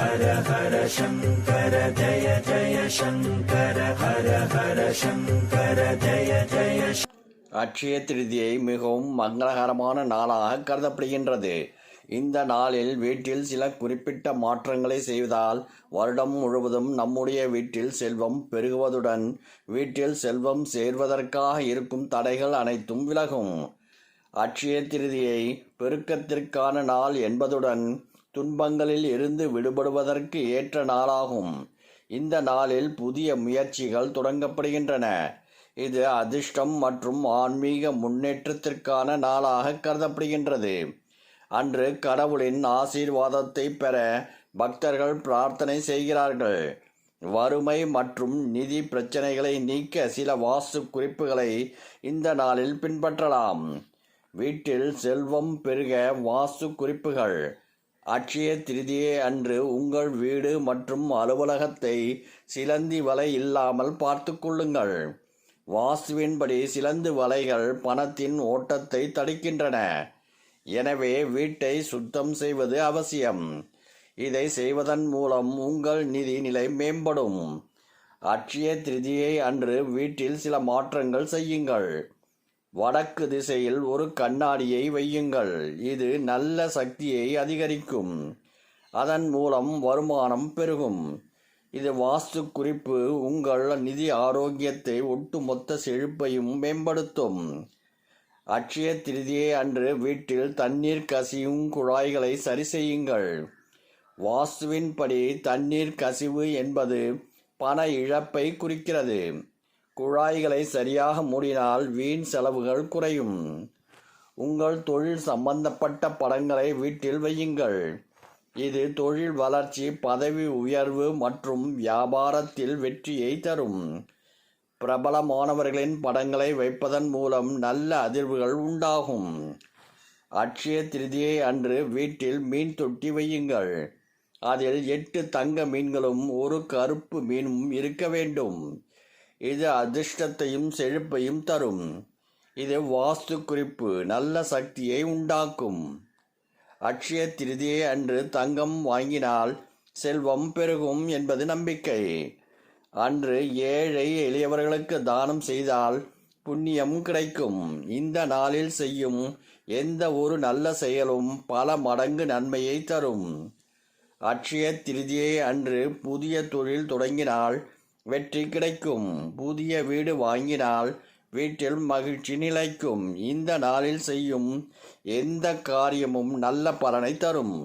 ஹர ஹர சங்கர ஜய ஜய சங்கர ஹர ஹர சங்கர ஜய ஜய அட்சய திருதியை மிகவும் மங்களகரமான நாளாக கருதப்படுகின்றது. இந்த நாளில் வீட்டில் சில குறிப்பிட்ட மாற்றங்களை செய்வதால் வருடம் முழுவதும் நம்முடைய வீட்டில் செல்வம் பெருகுவதுடன் வீட்டில் செல்வம் சேர்வதற்காக இருக்கும் தடைகள் அனைத்தும் விலகும். அட்சய திருதியை பெருக்கத்திற்கான நாள் என்பதுடன் துன்பங்களில் இருந்து விடுபடுவதற்கு ஏற்ற நாளாகும். இந்த நாளில் புதிய முயற்சிகள் தொடங்கப்படுகின்றன. இது அதிர்ஷ்டம் மற்றும் ஆன்மீக முன்னேற்றத்திற்கான நாளாக கருதப்படுகின்றது. அன்று கடவுளின் ஆசீர்வாதத்தை பெற பக்தர்கள் பிரார்த்தனை செய்கிறார்கள். வறுமை மற்றும் நிதி பிரச்சனைகளை நீக்க சில வாஸ்து குறிப்புகளை இந்த நாளில் பின்பற்றலாம். வீட்டில் செல்வம் பெருக வாஸ்து குறிப்புகள் அட்சய திருதியே அன்று உங்கள் வீடு மற்றும் அலுவலகத்தை சிலந்தி வலை இல்லாமல் பார்த்து கொள்ளுங்கள். வாஸ்துவின்படி சிலந்து வலைகள் பணத்தின் ஓட்டத்தை தடுக்கின்றன. எனவே வீட்டை சுத்தம் செய்வது அவசியம். இதை செய்வதன் மூலம் உங்கள் நிதி நிலை மேம்படும். அட்சய திருதியை அன்று வீட்டில் சில மாற்றங்கள் செய்யுங்கள். வடக்கு திசையில் ஒரு கண்ணாடியை வையுங்கள். இது நல்ல சக்தியை அதிகரிக்கும். அதன் மூலம் வருமானம் பெருகும். இது வாஸ்து குறிப்பு உங்கள் நிதி ஆரோக்கியத்தை ஒட்டுமொத்த செழிப்பையும் மேம்படுத்தும். அட்சய திருதியை அன்று வீட்டில் தண்ணீர் கசியும் குழாய்களை சரி செய்யுங்கள் வாஸ்துவின்படி தண்ணீர் கசிவு என்பது பண இழப்பை குறிக்கிறது. குழாய்களை சரியாக மூடினால் வீண் செலவுகள் குறையும். உங்கள் தொழில் சம்பந்தப்பட்ட படங்களை வீட்டில் வையுங்கள். இது தொழில் வளர்ச்சி பதவி உயர்வு மற்றும் வியாபாரத்தில் வெற்றியை தரும். பிரபலமானவர்களின் படங்களை வைப்பதன் மூலம் நல்ல அதிர்வுகள் உண்டாகும். அட்சய திருதியை அன்று வீட்டில் மீன் தொட்டி வையுங்கள். அதில் எட்டு தங்க மீன்களும் ஒரு கருப்பு மீனும் இருக்க வேண்டும். இது அதிர்ஷ்டத்தையும் செழிப்பையும் தரும். இது வாஸ்து குறிப்பு நல்ல சக்தியை உண்டாக்கும். அக்ஷய திருதியை அன்று தங்கம் வாங்கினால் செல்வம் பெருகும் என்பது நம்பிக்கை. அன்று ஏழை எளியவர்களுக்கு தானம் செய்தால் புண்ணியம் கிடைக்கும். இந்த நாளில் செய்யும் எந்த ஒரு நல்ல செயலும் பல மடங்கு நன்மையை தரும். அக்ஷய திருதியை அன்று புதிய தொழில் தொடங்கினால் வெற்றி கிடைக்கும். புதிய வீடு வாங்கினால் வீட்டில் மகிழ்ச்சி நிலைக்கும். இந்த நாளில் செய்யும் எந்த காரியமும் நல்ல பலனை தரும்.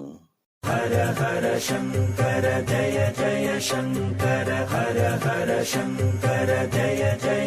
ஹர ஹர சங்கர ஜய ஜய சங்கர ஹர ஹர சங்கர ஜய ஜய